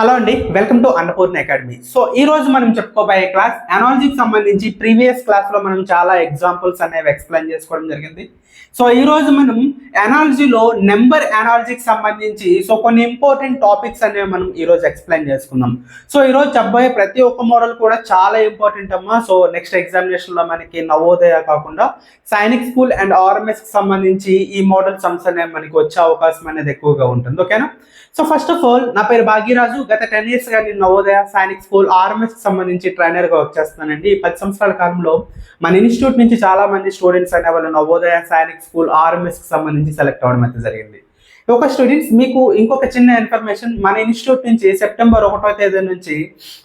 Hello అండి welcome to Annapurna academy. So ఈ రోజు మనం చెప్పుకోబోయే క్లాస్ అనాలజీకి సంబంధించి ప్రీవియస్ క్లాస్లో మనం చాలా ఎగ్జాంపుల్స్ అనేవి ఎక్స్ప్లెయిన్ చేసుకోవడం జరిగింది. సో ఈ రోజు మనం అనాలజీలో నెంబర్ అనాలజీకి సంబంధించి సో కొన్ని ఇంపార్టెంట్ టాపిక్స్ అనేవి మనం ఈ రోజు ఎక్స్ప్లెయిన్ చేసుకుందాం. సో ఈ రోజు చెప్పబోయే ప్రతి ఒక్క మోడల్ కూడా చాలా ఇంపార్టెంట్ అమ్మా. సో నెక్స్ట్ ఎగ్జామినేషన్లో మనకి నవోదయ కాకుండా సైనిక్ స్కూల్ అండ్ ఆర్ఎంఎస్కి సంబంధించి ఈ మోడల్ సమ్స్ అనేవి మనకి వచ్చే అవకాశం అనేది ఎక్కువగా ఉంటుంది. ఓకేనా? సో ఫస్ట్ ఆఫ్ ఆల్ నా పేరు భాగ్యరాజు గత టెన్ ఇయర్స్గా నేను నవోదయ సైనిక్ స్కూల్ ఆర్ఎంఎస్కి సంబంధించి ట్రైనర్గా వర్క్ చేస్తున్నానండి ఈ పది సంవత్సరాల కాలంలో మన ఇన్స్టిట్యూట్ నుంచి చాలా మంది స్టూడెంట్స్ అనే వాళ్ళు నవోదయ సైనిక్ స్కూల్ ఆర్ఎంఎస్కి సంబంధించి సెలెక్ట్ అవ్వడం అయితే జరిగింది. ఒక స్టూడెంట్స్ మీకు ఇంకొక చిన్న ఇన్ఫర్మేషన్ మన ఇన్స్టిట్యూట్ నుంచి సెప్టెంబర్ ఒకటో తేదీ నుంచి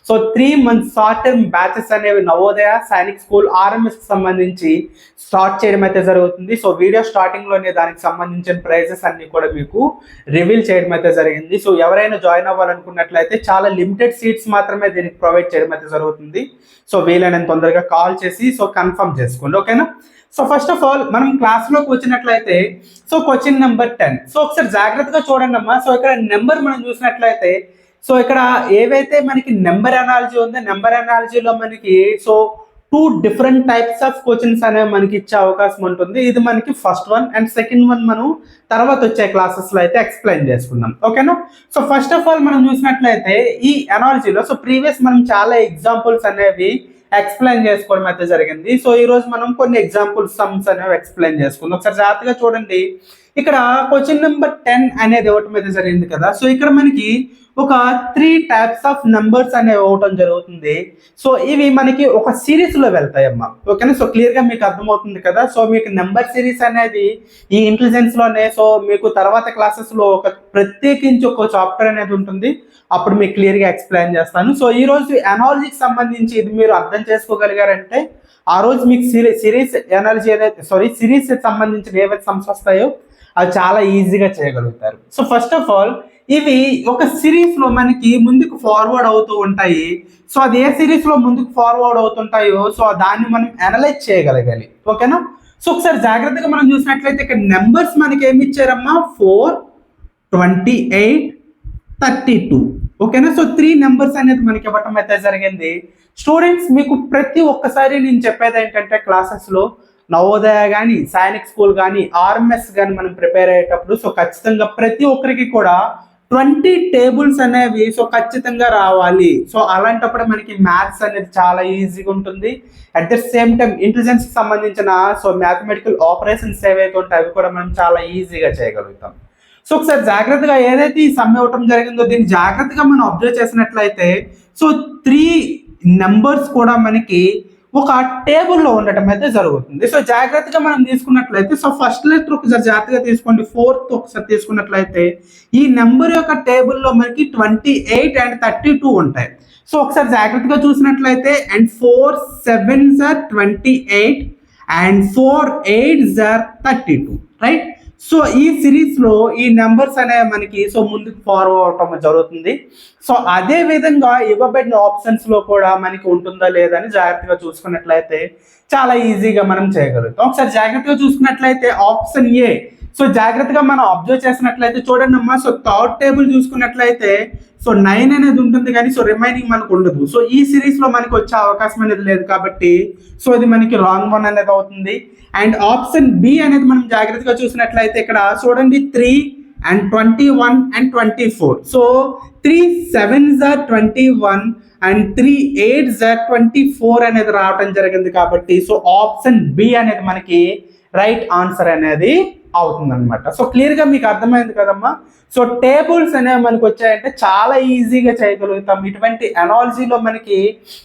so three months short term batches అనేవి నవోదయ సైనిక్ స్కూల్ ఆర్ఎంఎస్కి సంబంధించి స్టార్ట్ చేయడం అయితే జరుగుతుంది. సో వీడియో స్టార్టింగ్లోనే దానికి సంబంధించిన ప్రైజెస్ అన్ని కూడా మీకు రివీల్ చేయడం అయితే జరిగింది. సో ఎవరైనా జాయిన్ అవ్వాలనుకున్నట్లయితే చాలా లిమిటెడ్ సీట్స్ మాత్రమే దీనికి ప్రొవైడ్ చేయడం అయితే జరుగుతుంది. సో వీలైనంత తొందరగా కాల్ చేసి సో కన్ఫర్మ్ చేసుకోండి. ఓకేనా సో ఫస్ట్ ఆఫ్ ఆల్ మనం క్లాస్లోకి వచ్చినట్లయితే so question number ten so ఒకసారి జాగ్రత్తగా చూడండి అమ్మా సో ఇక్కడ నెంబర్ మనం చూసినట్లయితే సో ఇక్కడ ఏవైతే మనకి నెంబర్ అనాలజీ ఉందో నెంబర్ అనాలజీలో మనకి so two different types of questions అనేవి మనకి ఇచ్చే అవకాశం ఉంటుంది. ఇది మనకి first one and second one మనం తర్వాత వచ్చే క్లాసెస్లో అయితే ఎక్స్ప్లెయిన్ చేసుకుందాం. ఓకేనా సో ఫస్ట్ ఆఫ్ ఆల్ మనం చూసినట్లయితే ఈ అనాలజీలో సో ప్రీవియస్ మనం చాలా ఎగ్జాంపుల్స్ అనేవి ఎక్స్ప్లెయిన్ చేసుకోవడం అయితే జరిగింది. సో ఈ రోజు మనం కొన్ని ఎగ్జాంపుల్ సమ్స్ అనేవి ఎక్స్ప్లెయిన్ చేసుకుందాం. ఒకసారి జాగ్రత్తగా చూడండి. ఇక్కడ క్వశ్చన్ నెంబర్ టెన్ అనేది ఇవ్వటం అయితే జరిగింది కదా. సో ఇక్కడ మనకి ఒక త్రీ టైప్స్ ఆఫ్ నెంబర్స్ అనేవి ఇవ్వటం జరుగుతుంది. సో ఇవి మనకి ఒక సిరీస్లో వెళ్తాయి అమ్మా ఓకేనా? సో క్లియర్గా మీకు అర్థమవుతుంది కదా. సో మీకు నెంబర్ సిరీస్ అనేది ఈ ఇంటెలిజెన్స్లోనే సో మీకు తర్వాత క్లాసెస్లో ఒక ప్రత్యేకించి ఒక చాప్టర్ అనేది ఉంటుంది. అప్పుడు మీకు క్లియర్గా ఎక్స్ప్లెయిన్ చేస్తాను. సో ఈ రోజు ఎనాలజీకి సంబంధించి ఇది మీరు అర్థం చేసుకోగలిగారంటే ఆ రోజు మీకు సిరీస్ సిరీస్ ఎనాలజీ ఏదైతే సారీ సిరీస్ సంబంధించిన ఏవైతే సమస్య వస్తాయో అవి చాలా ఈజీగా చేయగలుగుతారు. సో ఫస్ట్ ఆఫ్ ఆల్ ఇవి ఒక సిరీస్లో మనకి ముందుకు ఫార్వర్డ్ అవుతూ ఉంటాయి. సో అది ఏ సిరీస్లో ముందుకు ఫార్వర్డ్ అవుతుంటాయో సో దాన్ని మనం అనలైజ్ చేయగలగాలి. ఓకేనా సో ఒకసారి జాగ్రత్తగా మనం చూసినట్లయితే ఇక్కడ నెంబర్స్ మనకి ఏమి ఇచ్చారమ్మా? Four twenty eight thirty two ఓకేనా? సో త్రీ నెంబర్స్ అనేది మనకి ఇవ్వటం అయితే జరిగింది. స్టూడెంట్స్ మీకు ప్రతి ఒక్కసారి నేను చెప్పేది ఏంటంటే క్లాసెస్లో నవోదయ కానీ సైనిక్ స్కూల్ కానీ ఆర్ఎంఎస్ కానీ మనం ప్రిపేర్ అయ్యేటప్పుడు సో ఖచ్చితంగా ప్రతి ఒక్కరికి కూడా ట్వంటీ టేబుల్స్ అనేవి సో ఖచ్చితంగా రావాలి. సో అలాంటప్పుడు మనకి మ్యాథ్స్ అనేది చాలా ఈజీగా ఉంటుంది. అట్ ద సేమ్ టైం ఇంటెలిజెన్స్కి సంబంధించిన సో మ్యాథమెటికల్ ఆపరేషన్స్ ఏవైతే ఉంటాయి అవి కూడా మనం చాలా ఈజీగా చేయగలుగుతాం. సో ఒకసారి జాగ్రత్తగా ఏదైతే ఈ సమ్మె ఇవ్వటం జరిగిందో దీన్ని జాగ్రత్తగా మనం అబ్జర్వ్ చేసినట్లయితే సో త్రీ నెంబర్స్ కూడా మనకి ఒక టేబుల్లో ఉండటం అయితే జరుగుతుంది. సో జాగ్రత్తగా మనం తీసుకున్నట్లయితే సో ఫస్ట్ లెటర్ ఒకసారి జాగ్రత్తగా తీసుకోండి ఫోర్త్ ఒకసారి తీసుకున్నట్లయితే ఈ నెంబర్ యొక్క టేబుల్లో మనకి twenty eight and thirty two ఉంటాయి. సో ఒకసారి జాగ్రత్తగా చూసినట్లయితే and four seven జర్ twenty eight and four eight jar thirty two right so ఈ సిరీస్లో ఈ నెంబర్స్ అనే మనకి సో ముందుకు ఫార్వర్డ్ అవటం జరుగుతుంది. సో అదే విధంగా ఇవ్వబడిన ఆప్షన్స్లో కూడా మనకి ఉంటుందా లేదా అని జాగ్రత్తగా చూసుకున్నట్లయితే చాలా ఈజీగా మనం చేయగలుగుతాం. ఒకసారి జాగ్రత్తగా చూసుకున్నట్లయితే ఆప్షన్ ఏ సో జాగ్రత్తగా మనం అబ్జర్వ్ చేసినట్లయితే చూడండి అమ్మా సో థర్డ్ టేబుల్ చూసుకున్నట్లయితే సో నైన్ అనేది ఉంటుంది కానీ సో రిమైనింగ్ మనకు ఉండదు. సో ఈ సిరీస్లో మనకి వచ్చే అవకాశం అనేది లేదు కాబట్టి సో ఇది మనకి రాంగ్ వన్ అనేది అవుతుంది. అండ్ ఆప్షన్ బి అనేది మనం జాగ్రత్తగా చూసినట్లయితే ఇక్కడ చూడండి three and twenty one and twenty four so three seven jar twenty one and three eight jar twenty four అనేది రావటం జరిగింది కాబట్టి సో ఆప్షన్ బి అనేది మనకి రైట్ ఆన్సర్ అనేది అవుతుందన్నమాట. సో క్లియర్గా మీకు అర్థమైంది కదమ్మా? సో టేబుల్స్ అనేవి మనకి వచ్చాయంటే చాలా ఈజీగా చేయగలుగుతాం. ఇటువంటి అనాలజీలో మనకి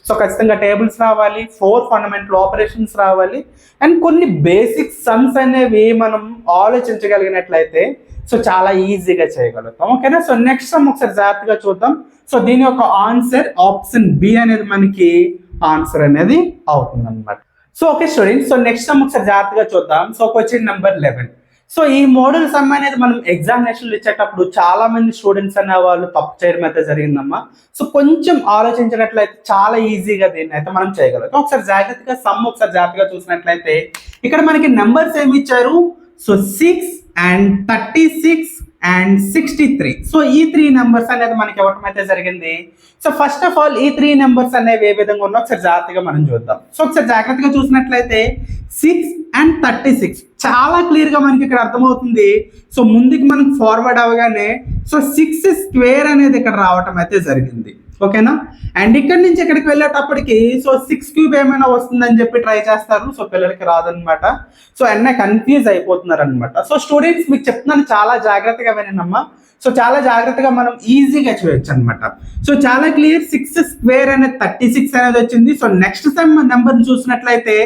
సో ఖచ్చితంగా టేబుల్స్ రావాలి ఫోర్ ఫండమెంటల్ ఆపరేషన్స్ రావాలి అండ్ కొన్ని బేసిక్ సమ్స్ అనేవి మనం ఆలోచించగలిగినట్లయితే సో చాలా ఈజీగా చేయగలుగుతాం. ఓకేనా సో నెక్స్ట్ సమ్ ఒకసారి జాగ్రత్తగా చూద్దాం. సో దీని యొక్క ఆన్సర్ ఆప్షన్ బి అనేది మనకి ఆన్సర్ అనేది అవుతుంది అనమాట so okay students so next sum ఒకసారి జాగ్రత్తగా చూద్దాం. So question number eleven so ఈ మోడల్ సమ్ అనేది మనం ఎగ్జామినేషన్లు ఇచ్చేటప్పుడు చాలా మంది స్టూడెంట్స్ అనే వాళ్ళు తప్పు చేయడం అయితే జరిగిందమ్మా. సో కొంచెం ఆలోచించినట్లయితే చాలా ఈజీగా దీన్ని అయితే మనం చేయగలుగుతాం. ఒకసారి జాగ్రత్తగా సమ్ ఒకసారి జాగ్రత్తగా చూసినట్లయితే ఇక్కడ మనకి నెంబర్స్ ఏమి ఇచ్చారు? So six and thirty six and sixty three. So ఈ త్రీ నెంబర్స్ అనేది మనకి ఇవ్వటం అయితే జరిగింది. సో ఫస్ట్ ఆఫ్ ఆల్ ఈ త్రీ నెంబర్స్ అనేవి ఏ విధంగా ఉన్నా ఒకసారి జాగ్రత్తగా మనం చూద్దాం. సో ఒకసారి జాగ్రత్తగా చూసినట్లయితే సిక్స్ అండ్ థర్టీ సిక్స్. చాలా క్లియర్గా మనకి ఇక్కడ అర్థమవుతుంది. సో ముందుకు మనం ఫార్వర్డ్ అవగానే సో సిక్స్ స్క్వేర్ అనేది ఇక్కడ రావటం అయితే జరిగింది. ఓకేనా? అండ్ ఇక్కడ నుంచి ఇక్కడికి వెళ్ళేటప్పటికి సో సిక్స్ క్యూబ్ ఏమైనా వస్తుందని చెప్పి ట్రై చేస్తారు. సో పిల్లలకి రాదనమాట సో అన్న కన్ఫ్యూజ్ అయిపోతున్నారు అనమాట సో స్టూడెంట్స్ మీకు చెప్తున్నాను చాలా జాగ్రత్తగా వినమ్మా సో చాలా జాగ్రత్తగా మనం ఈజీగా చేయొచ్చు అనమాట సో చాలా క్లియర్ సిక్స్ స్క్వేర్ అనేది థర్టీ సిక్స్ అనేది వచ్చింది. సో నెక్స్ట్ సెమ్ నెంబర్ చూసినట్లయితే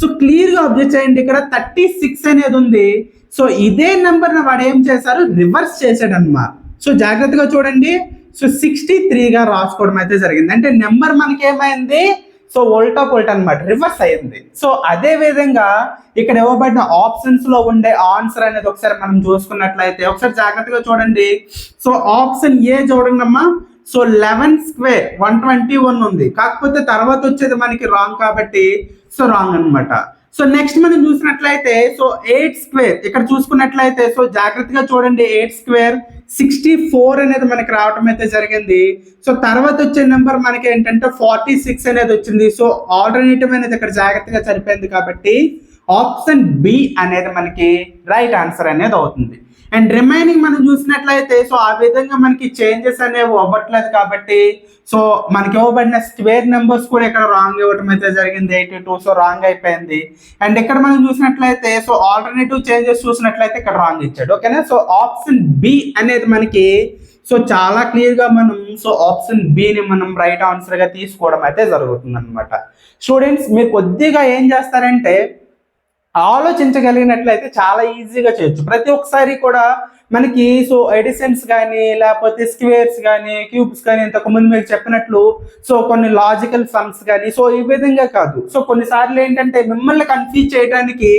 సో క్లియర్గా అబ్జర్వ్ చేయండి. ఇక్కడ థర్టీ సిక్స్ అనేది ఉంది. సో ఇదే నెంబర్ వాడు ఏం చేశారు? రివర్స్ చేశాడు అనమాట సో జాగ్రత్తగా చూడండి. సో సిక్స్టీ త్రీగా రాసుకోవడం అయితే జరిగింది. అంటే నెంబర్ మనకి ఏమైంది సో ఓల్టా పోల్ట్ అనమాట రివర్స్ అయింది సో అదే విధంగా ఇక్కడ ఇవ్వబడిన ఆప్షన్స్లో ఉండే ఆన్సర్ అనేది ఒకసారి మనం చూసుకున్నట్లయితే ఒకసారి జాగ్రత్తగా చూడండి. సో ఆప్షన్ ఏ చూడండి అమ్మా so eleven square one twenty one ఉంది. కాకపోతే తర్వాత వచ్చేది మనకి రాంగ్ కాబట్టి సో రాంగ్ అన్నమాట. సో నెక్స్ట్ మనం చూసినట్లయితే సో ఎయిట్ స్క్వేర్ ఇక్కడ చూసుకున్నట్లయితే సో జాగ్రత్తగా చూడండి ఎయిట్ స్క్వేర్ సిక్స్టీ ఫోర్ అనేది మనకి రావటం అయితే జరిగింది. సో తర్వాత వచ్చే నెంబర్ మనకి ఏంటంటే ఫార్టీ సిక్స్ అనేది వచ్చింది. సో ఆల్టర్నేటివ్ అనేది ఇక్కడ జాగ్రత్తగా సరిపోయింది కాబట్టి ఆప్షన్ బి అనేది మనకి రైట్ ఆన్సర్ అనేది అవుతుంది. అండ్ రిమైనింగ్ మనం చూసినట్లయితే సో ఆ విధంగా మనకి చేంజెస్ అనేవి అవ్వట్లేదు కాబట్టి సో మనకి ఇవ్వబడిన స్క్వేర్ నెంబర్స్ కూడా ఇక్కడ రాంగ్ ఇవ్వటం అయితే జరిగింది ఎయిటీ టూ సో రాంగ్ అయిపోయింది. అండ్ ఇక్కడ మనం చూసినట్లయితే సో ఆల్టర్నేటివ్ చేంజెస్ చూసినట్లయితే ఇక్కడ రాంగ్ ఇచ్చాడు ఓకేనా సో ఆప్షన్ బి అనేది మనకి సో చాలా క్లియర్గా మనం సో ఆప్షన్ బిని మనం రైట్ ఆన్సర్గా తీసుకోవడం అయితే జరుగుతుంది అనమాట స్టూడెంట్స్ మీరు కొద్దిగా ఏం చేస్తారంటే ఆలోచించగలిగినట్లయితే చాలా ఈజీగా చేయొచ్చు. ప్రతి ఒక్కసారి కూడా మనకి సో ఎడిసన్స్ కానీ లేకపోతే స్క్వేర్స్ కానీ క్యూబ్స్ కానీ ఇంతకు ముందు చెప్పినట్లు సో కొన్ని లాజికల్ సమ్స్ కానీ సో ఈ విధంగా కాదు. సో కొన్నిసార్లు ఏంటంటే మిమ్మల్ని కన్ఫ్యూజ్ చేయడానికి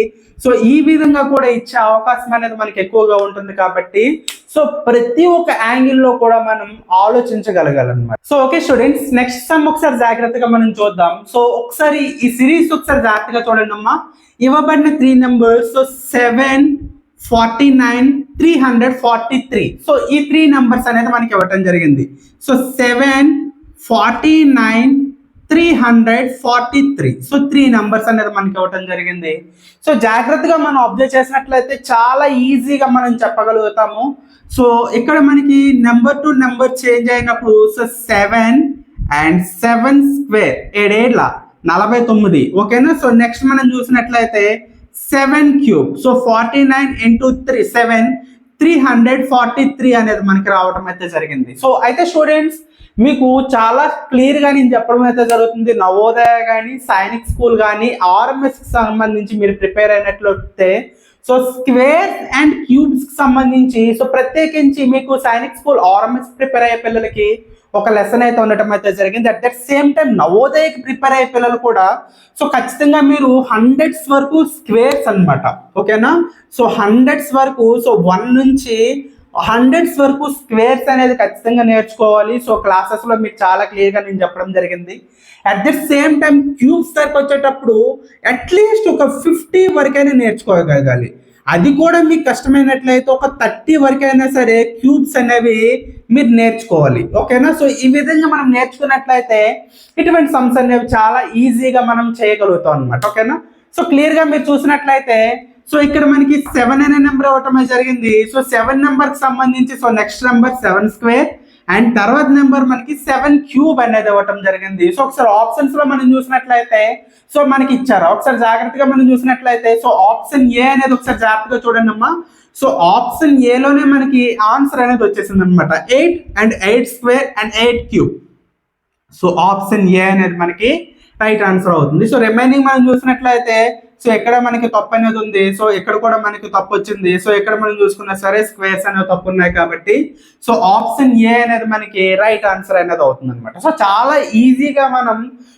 సో ఈ విధంగా కూడా ఇచ్చే అవకాశం అనేది మనకి ఎక్కువగా ఉంటుంది కాబట్టి సో ప్రతి ఒక్క యాంగిల్లో కూడా మనం ఆలోచించగలగాలన్నమాట. So okay students next sum ఒకసారి జాగ్రత్తగా మనం చూద్దాం. సో ఒకసారి ఈ సిరీస్ ఒకసారి జాగ్రత్తగా చూడండి అమ్మా ఇవ్వబడిన three numbers so seven forty nine three hundred forty three so ఈ త్రీ నెంబర్స్ అనేది మనకి ఇవ్వటం జరిగింది. So seven forty nine three hundred forty three so three numbers అనేది మనకి ఇవ్వటం జరిగింది. సో జాగ్రత్తగా మనం అబ్జర్వ్ చేసినట్లయితే చాలా ఈజీగా మనం చెప్పగలుగుతాము. సో ఇక్కడ మనకి నెంబర్ టు నెంబర్ చేంజ్ అయినప్పుడు so seven and seven square ఏడేళ్ళ? నలభై తొమ్మిది. ఓకేనా? సో నెక్స్ట్ మనం చూసినట్లయితే seven cube so forty nine into three seven three hundred forty three అనేది మనకి రావడం అయితే జరిగింది. సో అయితే స్టూడెంట్స్ మీకు చాలా క్లియర్గా నేను చెప్పడం అయితే జరుగుతుంది. నవోదయ కానీ సైనిక్ స్కూల్ కానీ ఆర్ఎంఎస్కి సంబంధించి మీరు ప్రిపేర్ అయినట్లయితే సో స్క్వేర్స్ అండ్ క్యూబ్స్కి సంబంధించి సో ప్రత్యేకించి మీకు సైనిక్ స్కూల్ ఆర్ఎంఎస్ ప్రిపేర్ అయ్యే పిల్లలకి ఒక లెసన్ అయితే ఉండటం అయితే జరిగింది. అట్ దట్ సేమ్ టైం నవోదయకి ప్రిపేర్ అయ్యే పిల్లలు కూడా సో ఖచ్చితంగా మీరు హండ్రెడ్స్ వరకు స్క్వేర్స్ అన్నమాట. ఓకేనా సో హండ్రెడ్స్ వరకు సో వన్ నుంచి హండ్రెడ్స్ వరకు స్క్వేర్స్ అనేది ఖచ్చితంగా నేర్చుకోవాలి. సో క్లాసెస్లో మీకు చాలా క్లియర్గా నేను చెప్పడం జరిగింది. At the same time cubes దగ్గరకు వచ్చేటప్పుడు అట్లీస్ట్ ఒక ఫిఫ్టీ వరకైనా నేర్చుకోగలగాలి. అది కూడా మీకు కష్టమైనట్లయితే ఒక థర్టీ వరకైనా సరే క్యూబ్స్ అనేవి మీరు నేర్చుకోవాలి. ఓకేనా? సో ఈ విధంగా మనం నేర్చుకున్నట్లయితే ఇటువంటి సమ్స్ అనేవి చాలా ఈజీగా మనం చేయగలుగుతాం అనమాట ఓకేనా? సో క్లియర్గా మీరు చూసినట్లయితే సో ఇక్కడ మనకి సెవెన్ అనే నెంబర్ ఇవ్వటం జరిగింది. సో సెవెన్ నెంబర్కి సంబంధించి so next number seven square and తర్వాత నెంబర్ మనకి సెవెన్ క్యూబ్ అనేది ఇవ్వటం జరిగింది. సో ఒకసారి ఆప్షన్స్లో మనం చూసినట్లయితే సో మనకి ఇచ్చారు. ఒకసారి జాగ్రత్తగా మనం చూసినట్లయితే సో ఆప్షన్ ఏ అనేది ఒకసారి జాగ్రత్తగా చూడండి అమ్మా. సో ఆప్షన్ ఏలోనే మనకి ఆన్సర్ అనేది వచ్చేసింది అనమాట eight and eight square and eight cube so option A అనేది మనకి రైట్ ఆన్సర్ అవుతుంది. సో రిమైనింగ్ మనం చూసినట్లయితే సో ఎక్కడ మనకి తప్పు అనేది ఉంది సో ఎక్కడ కూడా మనకి తప్పు వచ్చింది సో ఎక్కడ మనం చూసుకున్నా సరే స్క్వేర్స్ అనేవి తప్పు ఉన్నాయి కాబట్టి సో ఆప్షన్ ఏ అనేది మనకి రైట్ ఆన్సర్ అనేది అవుతుంది అనమాట సో చాలా ఈజీగా మనం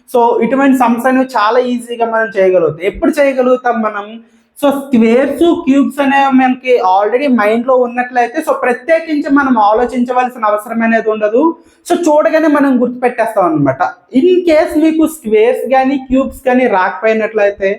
సో ఇటువంటి సమ్స్ అనేవి చాలా ఈజీగా మనం చేయగలుగుతాం. ఎప్పుడు చేయగలుగుతాం మనం? సో స్క్వేర్స్ క్యూబ్స్ అనేవి మనకి ఆల్రెడీ మైండ్లో ఉన్నట్లయితే సో ప్రత్యేకించి మనం ఆలోచించవలసిన అవసరం అనేది ఉండదు. సో చూడగానే మనం గుర్తుపెట్టేస్తాం అనమాట ఇన్ కేస్ మీకు స్క్వేర్స్ కానీ క్యూబ్స్ కానీ రాకపోయినట్లయితే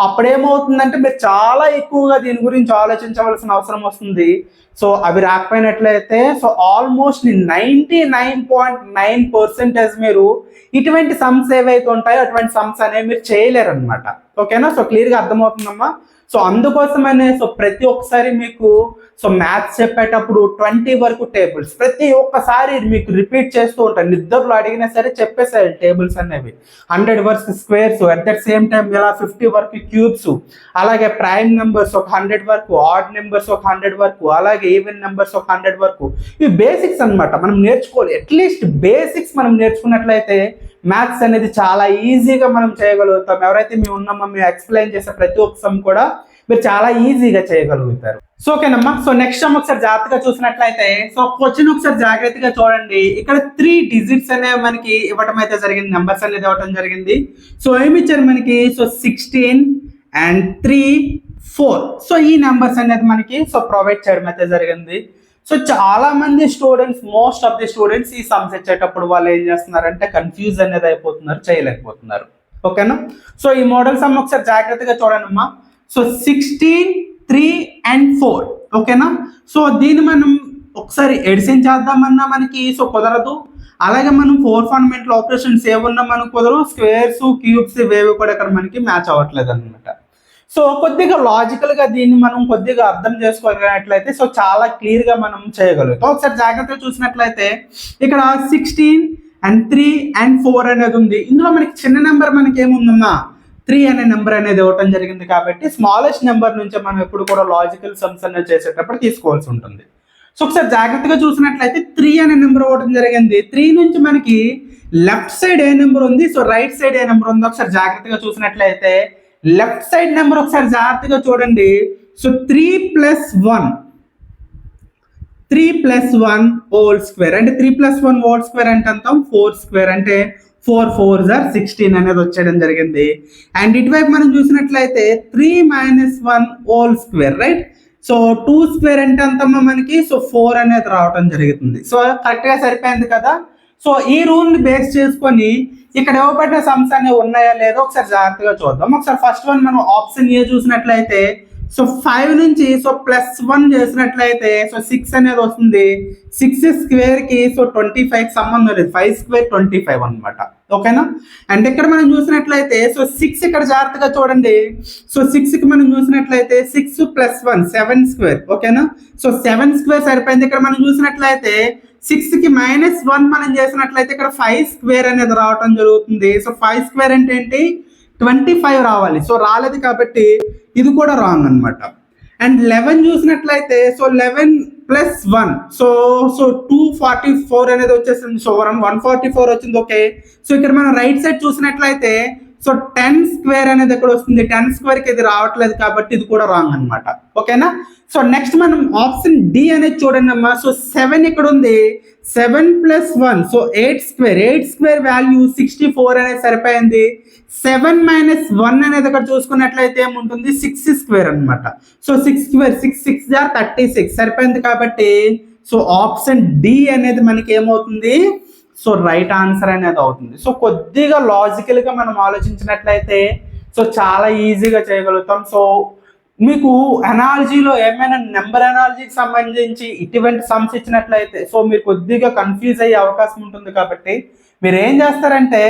అప్పుడేమవుతుందంటే మీరు చాలా ఎక్కువగా దీని గురించి ఆలోచించవలసిన అవసరం వస్తుంది. సో అవి రాకపోయినట్లయితే so almost ninety nine point nine percentage మీరు ఇటువంటి సమ్స్ ఏవైతే ఉంటాయో అటువంటి సమ్స్ అనేవి మీరు చేయలేరు అనమాట ఓకేనా? సో క్లియర్గా అర్థమవుతుందమ్మా. సో అందుకోసమనే సో ప్రతి ఒక్కసారి మీకు సో మ్యాథ్స్ చెప్పేటప్పుడు ట్వంటీ వరకు టేబుల్స్ ప్రతి ఒక్కసారి మీకు రిపీట్ చేస్తూ ఉంటారు. నిద్రలో అడిగినా సరే చెప్పేసారు టేబుల్స్ అనేవి. హండ్రెడ్ వరకు squares at the same time ఇలా ఫిఫ్టీ వరకు క్యూబ్స్ అలాగే ప్రైమ్ నెంబర్స్ ఒక హండ్రెడ్ వరకు ఆడ్ నెంబర్స్ ఒక హండ్రెడ్ వరకు అలాగే ఈవెన్ నెంబర్స్ ఒక హండ్రెడ్ వరకు. ఇవి బేసిక్స్ అన్నమాట. మనం నేర్చుకోవాలి. అట్లీస్ట్ బేసిక్స్ మనం నేర్చుకున్నట్లయితే మ్యాథ్స్ అనేది చాలా ఈజీగా మనం చేయగలుగుతాం. ఎవరైతే మేము ఉన్నామో మేము ఎక్స్ప్లెయిన్ చేసే ప్రతి ఒక్క సమ్ కూడా మీరు చాలా ఈజీగా చేయగలుగుతారు. సో ఓకేనమ్మా సో నెక్స్ట్ సమ్ ఒకసారి జాగ్రత్తగా చూసినట్లయితే సో క్వశ్చన్ ఒకసారి జాగ్రత్తగా చూడండి. ఇక్కడ త్రీ డిజిట్స్ అనేవి మనకి ఇవ్వటం అయితే జరిగింది. నెంబర్స్ అనేది ఇవ్వటం జరిగింది. సో ఏమి ఇచ్చారు మనకి? So sixteen and three four so ఈ నెంబర్స్ అనేది మనకి సో ప్రొవైడ్ చేయడం అయితే జరిగింది. సో చాలా మంది students most of the students ఈ సమ్స్ ఇచ్చేటప్పుడు వాళ్ళు ఏం చేస్తున్నారంటే కన్ఫ్యూజ్ అనేది అయిపోతున్నారు చేయలేకపోతున్నారు. ఓకేనా సో ఈ మోడల్ సమ్ ఒకసారి జాగ్రత్తగా చూడండి అమ్మా so sixteen three and four ఓకేనా సో దీన్ని మనం ఒకసారి ఎడిషన్ చేద్దామన్నా మనకి సో కుదరదు. అలాగే మనం ఫోర్ ఫండమెంటల్ ఆపరేషన్స్ ఏమున్నా మనకు కుదరదు. స్క్వేర్స్ క్యూబ్స్ ఇవేవి కూడా ఇక్కడ మనకి మ్యాచ్ అవ్వట్లేదు అనమాట సో కొద్దిగా లాజికల్గా దీన్ని మనం కొద్దిగా అర్థం చేసుకోగలిగినట్లయితే సో చాలా క్లియర్గా మనం చేయగలుగుతాం. ఒకసారి జాగ్రత్తగా చూసినట్లయితే ఇక్కడ sixteen and three and four అనేది ఉంది. ఇందులో మనకి చిన్న నెంబర్ మనకి ఏముందమ్మా? త్రీ అనే నెంబర్ అనేది ఇవ్వటం జరిగింది కాబట్టి స్మాలెస్ట్ నెంబర్ నుంచి మనం ఎప్పుడు కూడా లాజికల్ సమ్స్ అనేది చేసేటప్పుడు తీసుకోవాల్సి ఉంటుంది. సో ఒకసారి జాగ్రత్తగా చూసినట్లయితే త్రీ అనే నెంబర్ ఇవ్వడం జరిగింది. త్రీ నుంచి మనకి లెఫ్ట్ సైడ్ ఏ నెంబర్ ఉంది సో రైట్ సైడ్ ఏ నెంబర్ ఉంది. ఒకసారి జాగ్రత్తగా చూసినట్లయితే లెఫ్ట్ సైడ్ నెంబర్ ఒకసారి జాగ్రత్తగా చూడండి. So three plus one three plus one whole square అంటే three plus one whole square అంటే అంటాం ఫోర్ స్క్వేర్ అంటే ఫోర్ ఫోర్ జార్ సిక్స్టీన్ అనేది వచ్చేయడం జరిగింది. అండ్ ఇటువైపు మనం చూసినట్లయితే three minus one whole square right so two square అంటే అంతమ్మా మనకి? సో ఫోర్ అనేది రావడం జరుగుతుంది. సో కరెక్ట్గా సరిపోయింది కదా? సో ఈ రూల్ని బేస్ చేసుకొని ఇక్కడ ఇవ్వబడిన సమ్స్ అనేవి ఉన్నాయా లేదో ఒకసారి జాగ్రత్తగా చూద్దాం. ఒకసారి ఫస్ట్ వన్ మనం ఆప్షన్ ఏ చూసినట్లయితే సో ఫైవ్ నుంచి సో ప్లస్ వన్ చేసినట్లయితే సో సిక్స్ అనేది వస్తుంది. సిక్స్ స్క్వేర్కి సో ట్వంటీ ఫైవ్ సంబంధం లేదు. ఫైవ్ స్క్వేర్ ట్వంటీ ఫైవ్ అనమాట ఓకేనా? అండ్ ఇక్కడ మనం చూసినట్లయితే సో సిక్స్ ఇక్కడ జాగ్రత్తగా చూడండి. సో సిక్స్కి మనం చూసినట్లయితే six plus one seven square. ఓకేనా? సో సెవెన్ స్క్వేర్ సరిపోయింది. ఇక్కడ మనం చూసినట్లయితే సిక్స్కి మైనస్ వన్ మనం చేసినట్లయితే ఇక్కడ ఫైవ్ స్క్వేర్ అనేది రావటం జరుగుతుంది. సో ఫైవ్ స్క్వేర్ అంటే ఏంటి? ట్వంటీ ఫైవ్ రావాలి. సో రాలేదు కాబట్టి ఇది కూడా రాంగ్ అన్నమాట. అండ్ లెవెన్ చూసినట్లయితే so eleven plus one. So so two forty four అనేది వచ్చేసింది. So one one forty four వచ్చింది. ఓకే. సో ఇక్కడ మనం రైట్ సైడ్ చూసినట్లయితే సో టెన్ స్క్వేర్ అనేది ఎక్కడ వస్తుంది? టెన్ స్క్వేర్కి ఇది రావట్లేదు కాబట్టి ఇది కూడా రాంగ్ అనమాట ఓకేనా సో నెక్స్ట్ మనం ఆప్షన్ డి అనేది చూడండి అమ్మా. సో సెవెన్ ఇక్కడ ఉంది? Seven plus one so eight square eight square value sixty four అనేది సరిపోయింది. సెవెన్ మైనస్ వన్ అనేది ఇక్కడ చూసుకున్నట్లయితే ఏముంటుంది? సిక్స్ స్క్వేర్ అనమాట so six square six six jar thirty six సరిపోయింది కాబట్టి సో ఆప్షన్ డి అనేది మనకి ఏమవుతుంది? సో రైట్ ఆన్సర్ అనేది అవుతుంది. సో కొద్దిగా లాజికల్గా మనం ఆలోచించినట్లయితే సో చాలా ఈజీగా చేయగలుగుతాం. సో మీకు ఎనాలజీలో ఏమైనా నెంబర్ ఎనాలజీకి సంబంధించి ఇటువంటి సమ్స్ ఇచ్చినట్లయితే సో మీరు కొద్దిగా కన్ఫ్యూజ్ అయ్యే అవకాశం ఉంటుంది కాబట్టి మీరు ఏం చేస్తారంటే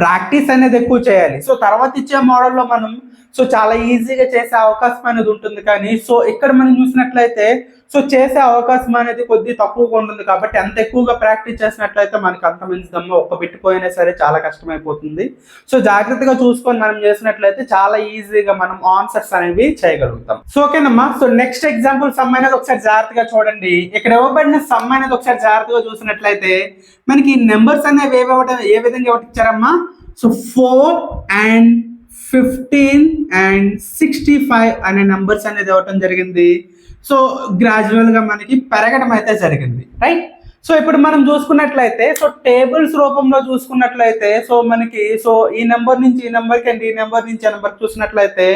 ప్రాక్టీస్ అనేది ఎక్కువ చేయాలి. సో తర్వాత ఇచ్చే మోడల్లో మనం సో చాలా ఈజీగా చేసే అవకాశం అనేది ఉంటుంది కానీ సో ఇక్కడ మనం చూసినట్లయితే సో చేసే అవకాశం అనేది కొద్ది తక్కువగా ఉంటుంది కాబట్టి ఎంత ఎక్కువగా ప్రాక్టీస్ చేసినట్లయితే మనకి అంత మంచిదమ్మా ఒక్క పెట్టుపోయినా సరే చాలా కష్టమైపోతుంది. సో జాగ్రత్తగా చూసుకొని మనం చేసినట్లయితే చాలా ఈజీగా మనం ఆన్సర్స్ అనేవి చేయగలుగుతాం. సో ఓకేనమ్మా సో నెక్స్ట్ ఎగ్జాంపుల్ సమ్ అనేది ఒకసారి జాగ్రత్తగా చూడండి. ఇక్కడ ఇవ్వబడిన సమ్ అనేది ఒకసారి జాగ్రత్తగా చూసినట్లయితే మనకి నెంబర్స్ అనేవి ఏవి ఏ విధంగా ఇవ్వటిచ్చారమ్మా so four and fifteen and sixty five అనే నెంబర్స్ అనేది ఇవ్వటం జరిగింది. సో గ్రాడ్యువల్గా మనకి పెరగడం అయితే జరిగింది రైట్ సో ఇప్పుడు మనం చూసుకున్నట్లయితే సో టేబుల్స్ రూపంలో చూసుకున్నట్లయితే సో మనకి సో ఈ నెంబర్ నుంచి ఈ నెంబర్కి అండ్ ఈ నెంబర్ నుంచి ఆ నెంబర్ చూసినట్లయితే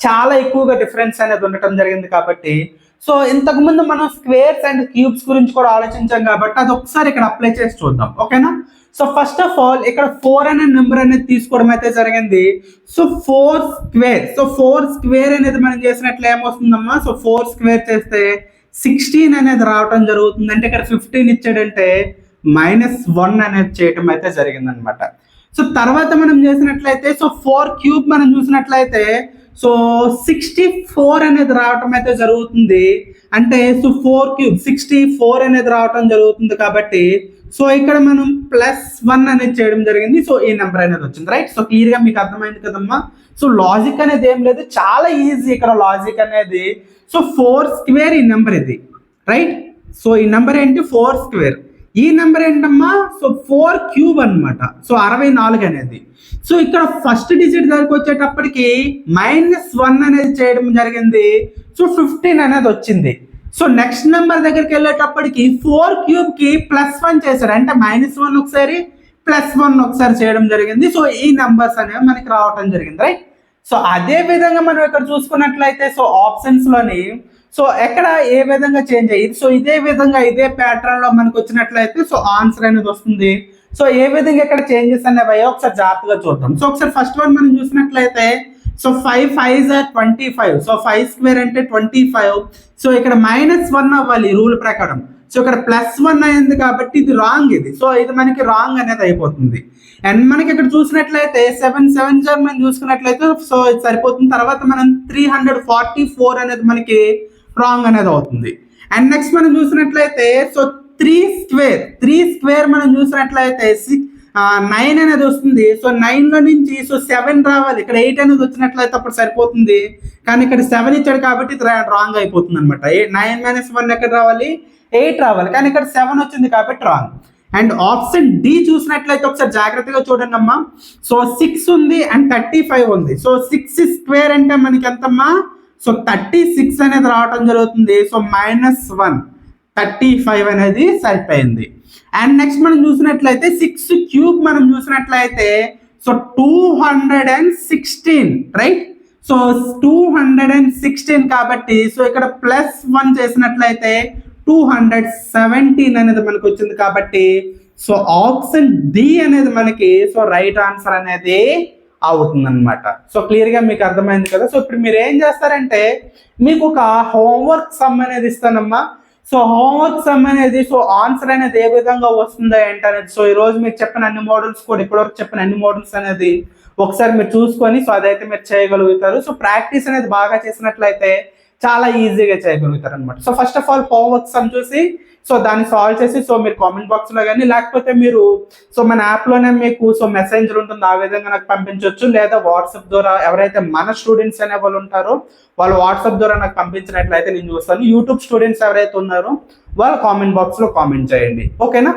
చాలా ఎక్కువగా డిఫరెన్స్ అనేది ఉండటం జరిగింది కాబట్టి సో ఇంతకుముందు మనం స్క్వేర్స్ అండ్ క్యూబ్స్ గురించి కూడా ఆలోచించాం కాబట్టి అది ఒకసారి ఇక్కడ అప్లై చేసి చూద్దాం ఓకేనా సో ఫస్ట్ ఆఫ్ ఆల్ ఇక్కడ ఫోర్ అనే నెంబర్ అనేది తీసుకోవడం అయితే జరిగింది. So four square so four square అనేది మనం చేసినట్లు ఏమొస్తుందమ్మా? సో ఫోర్ స్క్వేర్ చేస్తే సిక్స్టీన్ అనేది రావటం జరుగుతుంది. అంటే ఇక్కడ ఫిఫ్టీన్ ఇచ్చాడంటే మైనస్ వన్ అనేది చేయటం అయితే జరిగింది అనమాట సో తర్వాత మనం చేసినట్లయితే సో ఫోర్ క్యూబ్ మనం చూసినట్లయితే సో సిక్స్టీ ఫోర్ అనేది రావటం అయితే జరుగుతుంది. అంటే so four cube sixty four అనేది రావటం జరుగుతుంది కాబట్టి సో ఇక్కడ మనం ప్లస్ వన్ అనేది చేయడం జరిగింది. సో ఈ నెంబర్ అనేది వచ్చింది రైట్ సో క్లియర్గా మీకు అర్థమైంది కదమ్మా? సో లాజిక్ అనేది ఏం లేదు చాలా ఈజీ ఇక్కడ లాజిక్ అనేది. సో ఫోర్ స్క్వేర్ ఈ నెంబర్ ఇది రైట్ సో ఈ నెంబర్ ఏంటి? ఫోర్ స్క్వేర్ ఈ నెంబర్ ఏంటమ్మా? సో ఫోర్ క్యూబ్ అన్నమాట. సో అరవై నాలుగు అనేది. సో ఇక్కడ ఫస్ట్ డిజిట్ దగ్గరకు వచ్చేటప్పటికి మైనస్ వన్ అనేది చేయడం జరిగింది. సో ఫిఫ్టీన్ అనేది వచ్చింది. సో నెక్స్ట్ నెంబర్ దగ్గరికి వెళ్ళేటప్పటికి ఫోర్ క్యూబ్కి ప్లస్ వన్ చేశాడు అంటే మైనస్ వన్ ఒకసారి ప్లస్ వన్ ఒకసారి చేయడం జరిగింది. సో ఈ నెంబర్స్ అనేవి మనకి రావటం జరిగింది రైట్ సో అదే విధంగా మనం ఇక్కడ చూసుకున్నట్లయితే సో ఆప్షన్స్లోని సో ఎక్కడ ఏ విధంగా చేంజ్ అయ్యింది సో ఇదే విధంగా ఇదే ప్యాటర్న్లో మనకు వచ్చినట్లయితే సో ఆన్సర్ అనేది వస్తుంది. సో ఏ విధంగా ఇక్కడ చేంజెస్ అనేవి ఒకసారి జాగ్రత్తగా చూద్దాం. సో ఒకసారి ఫస్ట్ వన్ మనం చూసినట్లయితే so five five twenty five so five square అంటే ట్వంటీ ఫైవ్ సో ఇక్కడ మైనస్ వన్ అవ్వాలి రూల్ ప్రకారం. సో ఇక్కడ ప్లస్ వన్ అయింది కాబట్టి ఇది రాంగ్ ఇది. సో ఇది మనకి రాంగ్ అనేది అయిపోతుంది. అండ్ మనకి ఇక్కడ చూసినట్లయితే సెవెన్ సెవెన్ జార్ మనం చూసుకున్నట్లయితే సో ఇది సరిపోతుంది. తర్వాత మనం త్రీ హండ్రెడ్ ఫార్టీ ఫోర్ అనేది మనకి రాంగ్ అనేది అవుతుంది. అండ్ నెక్స్ట్ మనం చూసినట్లయితే so three square three square మనం చూసినట్లయితే సిక్స్ నైన్ అనేది వస్తుంది. సో నైన్లో నుంచి సో సెవెన్ రావాలి. ఇక్కడ ఎయిట్ అనేది వచ్చినట్లయితే అప్పుడు సరిపోతుంది. కానీ ఇక్కడ సెవెన్ ఇచ్చాడు కాబట్టి ఇది రాంగ్ అయిపోతుంది అనమాట నైన్ మైనస్ వన్ ఎక్కడ రావాలి? ఎయిట్ రావాలి. కానీ ఇక్కడ సెవెన్ వచ్చింది కాబట్టి రాంగ్ అండ్ ఆప్షన్ డి చూసినట్లయితే ఒకసారి జాగ్రత్తగా చూడండి అమ్మా సో సిక్స్ ఉంది అండ్ థర్టీ ఫైవ్ ఉంది సో సిక్స్ స్క్వేర్ అంటే మనకి ఎంతమ్మా? సో థర్టీ సిక్స్ అనేది రావటం జరుగుతుంది. So minus one thirty five అనేది సరిపోయింది. అండ్ నెక్స్ట్ మనం చూసినట్లయితే సిక్స్ క్యూబ్ మనం చూసినట్లయితే so two hundred and sixteen right so two hundred and sixteen కాబట్టి సో ఇక్కడ ప్లస్ వన్ చేసినట్లయితే టూ హండ్రెడ్ సెవెంటీన్ అనేది మనకు వచ్చింది కాబట్టి సో ఆప్షన్ డి అనేది మనకి సో రైట్ ఆన్సర్ అనేది అవుతుంది అనమాట సో క్లియర్గా మీకు అర్థమైంది కదా? సో ఇప్పుడు మీరు ఏం చేస్తారంటే మీకు ఒక హోంవర్క్ సమ్ అనేది ఇస్తానమ్మా. సో హోంవర్క్ సమ్ అనేది సో ఆన్సర్ అనేది ఏ విధంగా వస్తుందో ఏంటనేది. సో ఈ రోజు మీకు చెప్పిన అన్ని మోడల్స్ కూడా ఇప్పటివరకు చెప్పిన అన్ని మోడల్స్ అనేది ఒకసారి మీరు చూసుకొని సో అదైతే మీరు చేయగలుగుతారు. సో ప్రాక్టీస్ అనేది బాగా చేసినట్లయితే చాలా ఈజీగా చేయగలుగుతారు అనమాట so first of all homework sum చూసి సో దాన్ని సాల్వ్ చేసి సో మీరు కామెంట్ బాక్స్లో కానీ లేకపోతే మీరు సో మన యాప్లోనే మీకు సో మెసేంజర్ ఉంటుంది ఆ విధంగా నాకు పంపించవచ్చు లేదా వాట్సాప్ ద్వారా ఎవరైతే మన స్టూడెంట్స్ అనే వాళ్ళు ఉంటారో వాళ్ళు వాట్సాప్ ద్వారా నాకు పంపించినట్లయితే నేను చూస్తాను. యూట్యూబ్ స్టూడెంట్స్ ఎవరైతే ఉన్నారో వాళ్ళు కామెంట్ బాక్స్లో కామెంట్ చేయండి. ఓకేనా